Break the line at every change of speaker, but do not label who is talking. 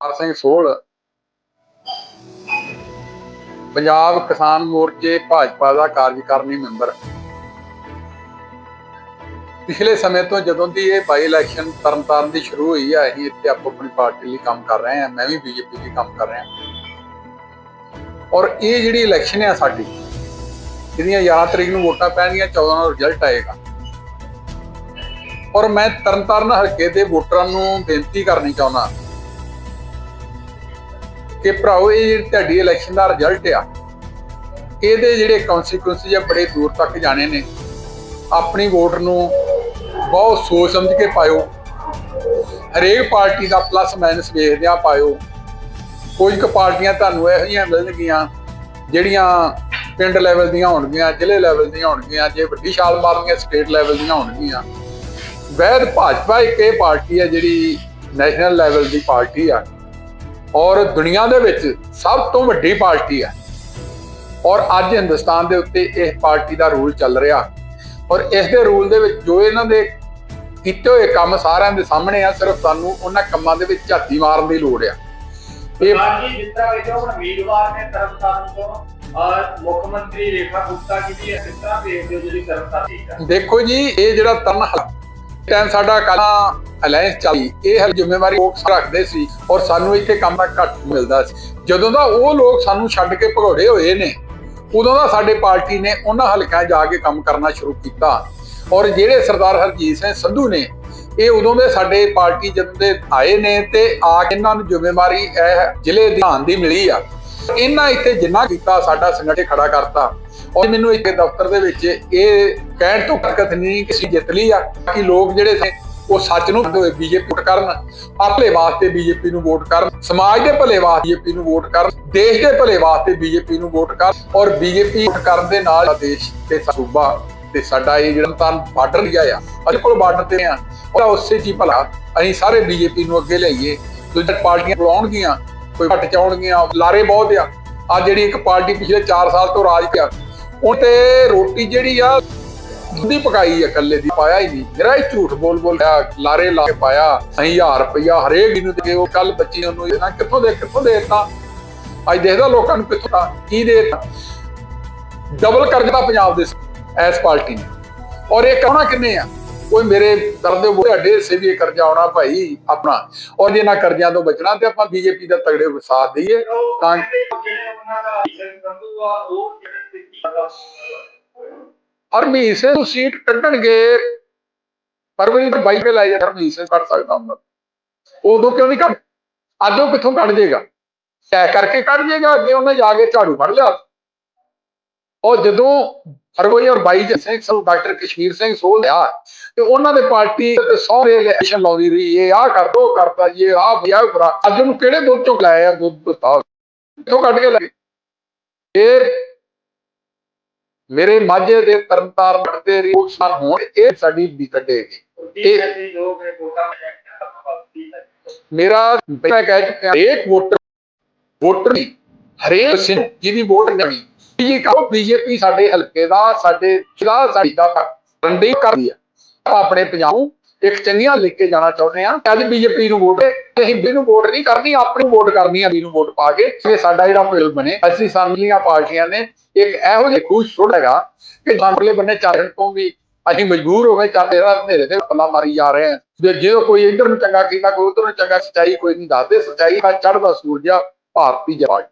ਹਰ ਸਿੰਘ ਸੋਹਲ। ਪੰਜਾਬ ਕਿਸਾਨ ਮੋਰਚੇ ਭਾਜਪਾ ਦਾ ਕਾਰਜਕਾਰਨੀ ਮੈਂਬਰ। ਪਿਛਲੇ ਸਮੇਂ ਤੋਂ ਜਦੋਂ ਦੀ ਇਹ ਬਾਈ ਇਲੈਕਸ਼ਨ ਤਰਨਤਾਰਨ ਦੀ ਸ਼ੁਰੂ ਹੋਈ ਹੈ ਅਸੀਂ ਇੱਥੇ ਆਪੋ ਆਪਣੀ ਪਾਰਟੀ ਲਈ ਕੰਮ ਕਰ ਰਹੇ ਹਾਂ ਮੈਂ ਵੀ ਬੀਜੇਪੀ ਲਈ ਕੰਮ ਕਰ ਰਿਹਾ। ਔਰ ਇਹ ਜਿਹੜੀ ਇਲੈਕਸ਼ਨ ਹੈ ਸਾਡੀ ਜਿਹਦੀਆਂ 11 ਤਰੀਕ ਨੂੰ ਵੋਟਾਂ ਪੈਣਗੀਆਂ 14 ਨੂੰ ਰਿਜ਼ਲਟ ਆਏਗਾ। ਔਰ ਮੈਂ ਤਰਨਤਾਰਨ ਹਲਕੇ ਦੇ ਵੋਟਰਾਂ ਨੂੰ ਬੇਨਤੀ ਕਰਨੀ ਚਾਹੁੰਦਾ ਕਿ ਭਰਾਓ, ਇਹ ਜਿਹੜੀ ਤੁਹਾਡੀ ਇਲੈਕਸ਼ਨ ਦਾ ਰਿਜ਼ਲਟ ਆ, ਇਹਦੇ ਜਿਹੜੇ ਕਨਸੀਕੁਐਂਸਸ ਆ, ਬੜੇ ਦੂਰ ਤੱਕ ਜਾਣੇ ਨੇ। ਆਪਣੀ ਵੋਟ ਨੂੰ ਬਹੁਤ ਸੋਚ ਸਮਝ ਕੇ ਪਾਇਓ। ਹਰੇਕ ਪਾਰਟੀ ਦਾ ਪਲੱਸ ਮਾਈਨਸ ਵੇਖਦਿਆਂ ਪਾਇਓ। ਕੁਝ ਕੁ ਪਾਰਟੀਆਂ ਤੁਹਾਨੂੰ ਇਹੋ ਜਿਹੀਆਂ ਮਿਲਣਗੀਆਂ, ਜਿਹੜੀਆਂ ਪਿੰਡ ਲੈਵਲ ਦੀਆਂ ਹੋਣਗੀਆਂ, ਜ਼ਿਲ੍ਹੇ ਲੈਵਲ ਦੀਆਂ ਹੋਣਗੀਆਂ, ਜੇ ਵੱਡੀ ਛਾਲ ਮਾਰਨਗੀਆਂ ਸਟੇਟ ਲੈਵਲ ਦੀਆਂ ਹੋਣਗੀਆਂ। ਵੈਦ ਭਾਜਪਾ ਇੱਕ ਇਹ ਪਾਰਟੀ ਹੈ ਜਿਹੜੀ ਨੈਸ਼ਨਲ ਲੈਵਲ ਦੀ ਪਾਰਟੀ ਆ। ਔਰ ਦੁਨੀਆ ਦੇ ਵਿੱਚ ਸਭ ਤੋਂ ਵੱਡੀ ਪਾਰਟੀ ਹੈ। ਔਰ ਅੱਜ ਹਿੰਦੁਸਤਾਨ ਦੇ ਉੱਤੇ ਇਸ ਪਾਰਟੀ ਦਾ ਰੂਲ ਚੱਲ ਰਿਹਾ। ਔਰ ਇਸ ਦੇ ਰੂਲ ਦੇ ਵਿੱਚ ਜੋ ਇਹਨਾਂ ਦੇ ਕੀਤੇ ਹੋਏ ਕੰਮ ਸਾਰਿਆਂ ਦੇ ਸਾਹਮਣੇ ਆ ਸਿਰਫ ਸਾਨੂੰ ਉਹਨਾਂ ਕੰਮਾਂ ਦੇ ਵਿੱਚ ਝਾਤੀ ਮਾਰਨ ਦੀ ਲੋੜ ਆ। ਇਹ
ਜਿਸ ਤਰ੍ਹਾਂ ਵੇਖੋ ਹੁਣ ਉਮੀਦਵਾਰ ਨੇ ਤਰਨਤਾਰਨ ਤੋਂ ਮੁੱਖ ਮੰਤਰੀ ਰੇਖਾ ਗੁਪਤਾ ਜੀ ਦੀ ਇਸ ਤਰ੍ਹਾਂ ਦੇਖਦੇ ਹੋ ਜਿਹੜੀ ਹੈ
ਦੇਖੋ ਜੀ ਇਹ ਜਿਹੜਾ ਤਰਨ ਟਾਈਮ ਸਾਡਾ ਕਾਲਾ ਅਲਾਈਅੰਸ ਚੱਲੀ ਇਹ ਹਲ ਜ਼ਿੰਮੇਵਾਰੀ ਲੋਕ ਰੱਖਦੇ ਸੀ ਔਰ ਸਾਨੂੰ ਇੱਥੇ ਕੰਮ ਘੱਟ ਮਿਲਦਾ ਸੀ। ਜਦੋਂ ਦਾ ਉਹ ਲੋਕ ਸਾਨੂੰ ਛੱਡ ਕੇ ਭਗੌੜੇ ਹੋਏ ਨੇ, ਉਦੋਂ ਦਾ ਸਾਡੇ ਪਾਰਟੀ ਨੇ ਉਹਨਾਂ ਹਲਕਿਆਂ ਜਾ ਕੇ ਕੰਮ ਕਰਨਾ ਸ਼ੁਰੂ ਕੀਤਾ। ਔਰ ਜਿਹੜੇ ਸਰਦਾਰ ਹਰਜੀਤ ਸਿੰਘ ਸੰਧੂ ਨੇ, ਇਹ ਉਦੋਂ ਦੇ ਸਾਡੇ ਪਾਰਟੀ ਜਦੋਂ ਦੇ ਆਏ ਨੇ ਤੇ ਆ ਕੇ ਇਹਨਾਂ ਨੂੰ ਜ਼ਿੰਮੇਵਾਰੀ ਇਹ ਜ਼ਿਲ੍ਹੇ ਧਿਆਨ ਦੀ ਮਿਲੀ ਆ। ਇਹਨਾਂ ਇੱਥੇ ਜਿੰਨਾ ਕੀਤਾ, ਸਾਡਾ ਸੰਗਠਨ ਖੜਾ ਕਰਤਾ। ਔਰ ਮੈਨੂੰ ਇੱਥੇ ਦਫ਼ਤਰ ਦੇ ਵਿੱਚ ਇਹ ਕਹਿਣ ਤੋਂ ਕਥਨ ਨਹੀਂ ਕਿ ਜਿੱਤ ਲਈ ਆ, ਕਿ ਲੋਕ ਜਿਹੜੇ ਸੀ ਉਹ ਸੱਚ ਨੂੰ ਬੀਜੇਪੀ ਵੋਟ ਕਰਨ, ਆਪਣੇ ਵਾਸਤੇ ਬੀਜੇਪੀ ਨੂੰ ਵੋਟ ਕਰਨ, ਸਮਾਜ ਦੇ ਭਲੇ ਵਾਸਤੇ ਬੀਜੇਪੀ ਨੂੰ ਵੋਟ ਕਰਨ, ਦੇਸ਼ ਦੇ ਭਲੇ ਵਾਸਤੇ ਬੀਜੇਪੀ ਨੂੰ ਵੋਟ ਕਰਨ ਔਰ ਬੀਜੇਪੀ ਵੋਟ ਕਰਨ ਦੇ ਨਾਲ ਦੇਸ਼ ਤੇ ਸੂਬਾ ਤੇ ਸਾਡਾ ਇਹ ਜਿਹੜਾ ਤਾਂ ਬਾਰਡਰ ਲਿਆ ਆ ਅਸੀਂ ਕੋਲ ਬਾਰਡਰ ਤੇ ਆ ਔਰ ਉਸੇ ਚ ਹੀ ਭਲਾ, ਅਸੀਂ ਸਾਰੇ ਬੀਜੇਪੀ ਨੂੰ ਅੱਗੇ ਲਿਆਈਏ। ਦੂਜੀਆਂ ਪਾਰਟੀਆਂ ਬੁਲਾਉਣਗੀਆਂ ਕੋਈ ਘਟ ਚਾਉਣਗੀਆਂ ਲਾਰੇ ਬਹੁਤ ਆ। ਆ ਜਿਹੜੀ ਇੱਕ ਪਾਰਟੀ ਪਿਛਲੇ 4 ਸਾਲ ਤੋਂ ਰਾਜ ਕਰ ਉਹ ਤੇ ਰੋਟੀ ਜਿਹੜੀ ਆ ਦੁੱਧੀ ਪਕਾਈ ਆ, ਇਕੱਲੇ ਦੀ ਪਾਇਆ ਹੀ ਨਹੀਂ। ਮੇਰਾ ਹੀ ਝੂਠ ਬੋਲ ਬੋਲ ਲਾਰੇ ਲਾ ਕੇ ਪਾਇਆ। 1000 ਰੁਪਇਆ ਹਰੇਕ ਨੂੰ ਦੇ ਉਹ ਕੱਲ ਬੱਚੀ ਉਹਨੂੰ ਇਹਨਾਂ ਕਿੱਥੋਂ ਦੇ ਕਿੱਥੋਂ ਦੇ ਅੱਜ ਦੇਖਦਾ ਲੋਕਾਂ ਨੂੰ ਕਿੱਥੋਂ ਕੀ ਦੇ ਡਬਲ ਕਰ ਪੰਜਾਬ ਦੇ ਐਸ ਪਾਰਟੀ ਨੇ। ਔਰ ਇਹ ਕਹਣਾ ਕਿੰਨੇ ਆ? ਕੋਈ ਮੇਰੇ ਦਰਦੇ ਤੁਹਾਡੇ ਹਿੱਸੇ ਵੀ ਇਹ ਕਰਜ਼ਾ ਆਉਣਾ ਭਾਈ, ਆਪਣਾ। ਔਰ ਜੇ ਕਰਜ਼ਿਆਂ ਤੋਂ ਬਚਣਾ ਤੇ ਆਪਾਂ ਬੀਜੇਪੀ ਦਾ ਤਗੜੇ ਸਾਥ ਦਈਏ, ਤਾਂ
ਜਿਹੜੇ ਉਹਨਾਂ
ਸੀਟ ਕੱਢਣਗੇ। ਫਰਵਰੀ ਤੋਂ 22 ਤੇ ਲਾਈ ਜਾ ਹਰਮੀਤ ਸਿੰਘ ਕੱਢ ਸਕਦਾ ਹੁੰਦਾ। ਉਦੋਂ ਕਿਉਂ ਨਹੀਂ ਕੱਢ ਅੱਜ ਕਿੱਥੋਂ ਕੱਢ ਜਾਏਗਾ ਤੈਅ ਕਰਕੇ ਕੱਢ ਜਾਏਗਾ ਅੱਗੇ ਉਹਨੇ ਜਾ ਕੇ ਝਾੜੂ ਫੜ ਲਿਆ। ਉਹ ਜਦੋਂ ਫਰਵਰੀ ਔਰ ਬਾਈ ਚ ਸਿੰਘ ਸਭ ਡਾਕਟਰ ਕਸ਼ਮੀਰ ਸਿੰਘ ਸੋਲ ਆ ਤੇ ਉਹਨਾਂ ਦੇ ਪਾਰਟੀ ਤੇ ਸਹੁਰੇ ਇਲੈਕਸ਼ਨ ਲਾਉਂਦੀ ਰਹੀ, ਇਹ ਆ ਕਰ ਦੋ ਕਰਤਾ ਇਹ ਆ ਵਿਆਹ ਕਰਾ ਅੱਜ ਉਹਨੂੰ ਕਿਹੜੇ ਦੁੱਧ ਚੋਂ ਲਾਇਆ ਦੁੱਧ ਬਤਾਓ ਕਿੱਥੋਂ ਕੱਢ ਕੇ ਲਾਏ ਇਹ ਮੇਰੇ ਮਾਝੇ ਦੇ ਤਰਨਤਾਰਨ ਦੇ ਰਿਪੋਰਟਾਂ ਹੋਣ ਇਹ ਸਾਡੀ ਵੀ ਕੱਢੇਗੀ
ਇਹ ਜਿਹੜੇ ਲੋਕ ਨੇ ਵੋਟਾਂ ਪਾਇਆ
ਮੇਰਾ ਪਹਿਲਾਂ ਕਹਿ ਚੁੱਕਿਆ ਹਰੇਕ ਵੋਟਰ ਵੋਟਰ ਨਹੀਂ ਹਰੇਕ ਸਿੰਘ ਜਿਹਦੀ ਵੋਟ ਨਹੀਂ ਇਹ ਕਹੋ ਬੀਜੇਪੀ ਸਾਡੇ ਹਲਕੇ ਦਾ ਸਾਡੇ ਜ਼ਿਲ੍ਹਾ ਸਾਡੀ ਦਾ ਰੰਡੀ ਕਰਦੀ ਆ। ਆਪਾਂ ਆਪਣੇ ਪੰਜਾਬ ਨੂੰ ਇੱਕ ਚੰਗੀਆਂ ਲਿਖ ਕੇ ਜਾਣਾ ਚਾਹੁੰਦੇ ਆ। ਅੱਜ ਬੀਜੇਪੀ ਨੂੰ ਵੋਟ ਅਸੀਂ ਵੀ ਨੂੰ ਵੋਟ ਨਹੀਂ ਕਰਨੀ, ਆਪਣੀ ਵੋਟ ਕਰਨੀ ਆ ਵੀ ਨੂੰ ਵੋਟ ਪਾ ਕੇ। ਇਹ ਸਾਡਾ ਜਿਹੜਾ ਮਿਲ ਬਣੇ, ਅਸੀਂ ਸਾਂਝੀਆਂ ਪਾਰਟੀਆਂ ਨੇ, ਇੱਕ ਇਹੋ ਜਿਹੀ ਖੁਸ਼ ਛੋੜ ਹੈਗਾ ਕਿ ਸਾਹਮਣੇ ਬੰਨੇ ਚਾਰਨ ਤੋਂ ਵੀ ਅਸੀਂ ਮਜਬੂਰ ਹੋ ਗਏ, ਚੱਲ ਤੇਰਾ ਹਨੇਰੇ ਤੇ ਪੱਲਾ ਮਾਰੀ ਜਾ ਰਹੇ ਆ। ਜੇ ਜੇ ਕੋਈ ਇੱਧਰ ਨੂੰ ਚੰਗਾ ਕੀਤਾ, ਕੋਈ ਉੱਧਰ ਨੂੰ ਚੰਗਾ, ਸੱਚਾਈ ਕੋਈ ਨਹੀਂ ਦੱਸਦੇ। ਸੱਚਾਈ ਦਾ ਚੜ੍ਹਦਾ ਸੂਰਜ ਆ, ਭਾਰਤੀ ਜਵਾਜ